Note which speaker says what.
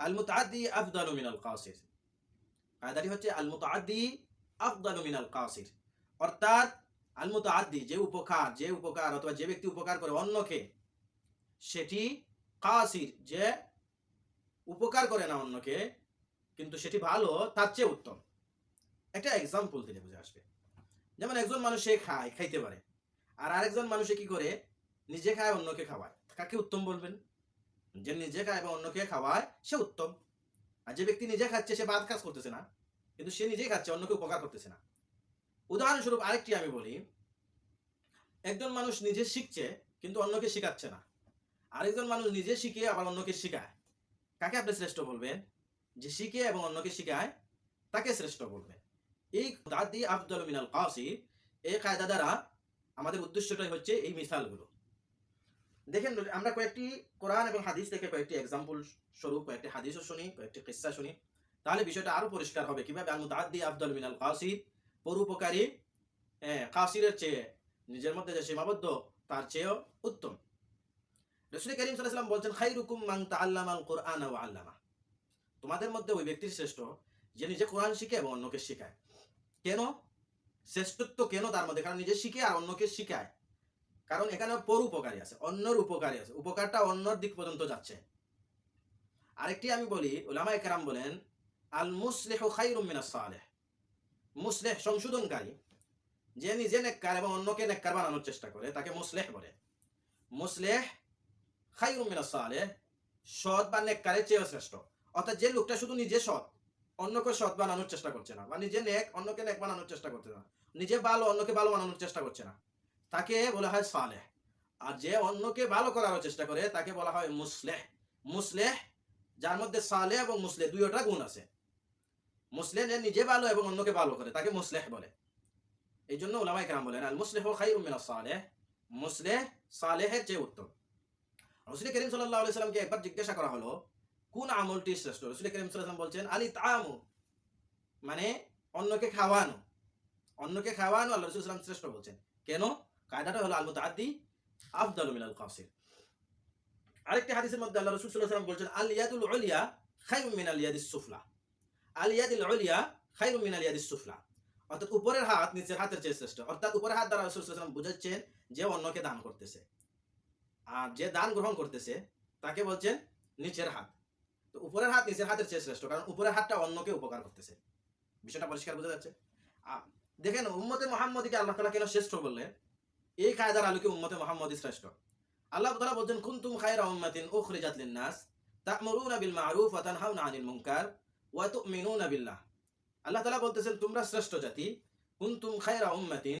Speaker 1: আল মুতাআদ্দি আফদালু মিনাল কাসির। কায়দাটি হচ্ছে আল মুতাআদ্দি আফদালু মিনাল কাসির। অর্থাৎ আল মুতাআদ্দি যে উপকার যে উপকার অথবা যে ব্যক্তি উপকার করে অন্যকে, সেটি কাসির, যে উপকার করে না অন্যকে, কিন্তু সেটি ভালো, তার চেয়ে উত্তম। একটা এক্সাম্পল দিলে বুঝে আসবে। যেমন একজন মানুষ সে খায়, খাইতে পারে। আর আরেকজন মানুষে কি করে? নিজে খায়, অন্যকে খাওয়ায়। কাকে উত্তম বলবেন? যে নিজে খায় এবং অন্যকে খাওয়ায়, সে উত্তম। আর যে ব্যক্তি নিজে খাচ্ছে, সে বাদ কাজ করতেছে না। কিন্তু সে নিজেই খাচ্ছে, অন্যকে উপকার করতেছে না। উদাহরণস্বরূপ আরেকটি আমি বলি। একজন মানুষ নিজে শিখছে, কিন্তু অন্যকে শেখাচ্ছে না। আরেকজন মানুষ নিজে শিখে আবার অন্যকে শেখায়। কাকে আপনি শ্রেষ্ঠ বলবেন? যে শিখে এবং অন্যকে শিখায়, তাকে শ্রেষ্ঠ বলবেন। এই দাদি আফদল মিনাল কাসি এই কায়দা দ্বারা আমাদের উদ্দেশ্যটাই হচ্ছে এই মিসালগুলো। দেখেন আমরা কয়েকটি কোরআন এবং হাদিস থেকে কয়েকটি এক্সাম্পল স্বরূপ, কয়েকটি হাদিসও শুনি, কয়েকটি কিস্সা শুনি। তাহলে বিষয়টা আরও পরিষ্কার হবে। কীভাবে আল মুতাদ্দি আফদল মিনাল কাসি পরোপকারী কাসিরের চেয়ে নিজের মধ্যে যে সীমাবদ্ধ, তার চেয়েও উত্তম। রসুল করিম সাল্লাল্লাহু বলছেন, খাইরুকুম মান তাআল্লামাল কোরআন ওয়া আল্লামা। তোমাদের মধ্যে ওই ব্যক্তি শ্রেষ্ঠ, যে নিজে কোরআন শিখে এবং অন্যকে শেখায়। কেন? শ্রেষ্ঠত্ব কেন তার মধ্যে? কারণ নিজে শিখে আর অন্যকে শিখায়। কারণ এখানে পর উপকারী আছে, অন্যর উপকারী আছে। উপকারটা অন্যর দিক পর্যন্ত যাচ্ছে। আরেকটি আমি বলি ওলামা একরাম বলেন আল মুসলেহ খাই সালেহ। মুসলেহ সংশোধনকারী, যে নিজে নেককার এবং অন্যকে নেককার বানানোর চেষ্টা করে, তাকে মুসলেহ বলে। মুসলেহ খাইরুম মিনাস সালেহ, সৎ বা নেককারের চেয়েও শ্রেষ্ঠ। অর্থাৎ যে লোকটা শুধু নিজে সৎ, অন্যকে সৎ বানানোর চেষ্টা করছে না, বা নিজে নেক, অন্যকে নেক বানানোর চেষ্টা করছে না, নিজে ভালো, অন্যকে ভালো বানানোর চেষ্টা করছে না। তাকে বলা হয় সালেহ। আর যে অন্যকে ভালো করার চেষ্টা করে, তাকে বলা হয় মুসলেহ। মুসলেহ, যার মধ্যে সালে এবং মুসলে দুইটা গুণ আছে। মুসলে যে নিজে ভালো এবং অন্যকে ভালো করে, তাকে মুসলেহ বলে। এই জন্য ওলামাই কেরাম বলেন, আল মুসলেহ খাই মিনাস সালেহ। মুসলেহ সালেহের চেয়ে উত্তম। রসুল করিম আলাইহি সাল্লামকে একবার জিজ্ঞাসা করা হলো, কোন আমলটি শ্রেষ্ঠ? রসুল করিম সাল্লাল্লাহু বলছেন, আলি তামু মানে অন্যকে খাওয়ানো। অন্যকে খাওয়ানো আল্লাহ রসুল সাল্লাম শ্রেষ্ঠ বলছেন। কেন? কায়দাটা হলো আল মুতাআদ্দি আফদালু মিনাল কাসির। আরেকটি হাদিসের মধ্যে আল্লাহ রসুল সাল্লাল্লাহু বলছেন আল ইয়াদুল উলিয়া খায়রুম মিনাল ইয়াদিস সুফলা। আল ইয়াদুল উলিয়া খায়রুম মিনাল ইয়াদিস সুফলা। অর্থাৎ উপরের হাত নিচের হাতের চেয়ে শ্রেষ্ঠ। অর্থাৎ উপরের হাত দ্বারা রসুল ওয়াসাল্লাম বুঝাচ্ছেন যে অন্যকে দান করতেছে। আর যে দান গ্রহণ করতেছে, তাকে বলছেন নিচের হাত। তো উপরের হাত নিচের হাতের চেয়ে শ্রেষ্ঠ, কারণ উপরের হাতটা অন্যকে উপকার করতেছে। বিষয়টা পরিষ্কার বোঝা যাচ্ছে? দেখেন, উম্মতে মোহাম্মদীকে আল্লাহ তালা কেন শ্রেষ্ঠ বললেন? এই কায়দার আলোকে উম্মতে মোহাম্মদ শ্রেষ্ঠ। আল্লাহ তালা বলছেন, কুনতুম খায়রা উম্মাতিন উখরিজাত লিন-নাস, তা'মুরুনা বিল মা'রুফ ওয়া তানহাউনা আনিল মুনকার ওয়া তু'মিনুনা বিল্লাহ। আল্লাহ তাআলা বলতেছেন, তোমরা শ্রেষ্ঠ জাতি। কুনতুম খায়রা উম্মাতিন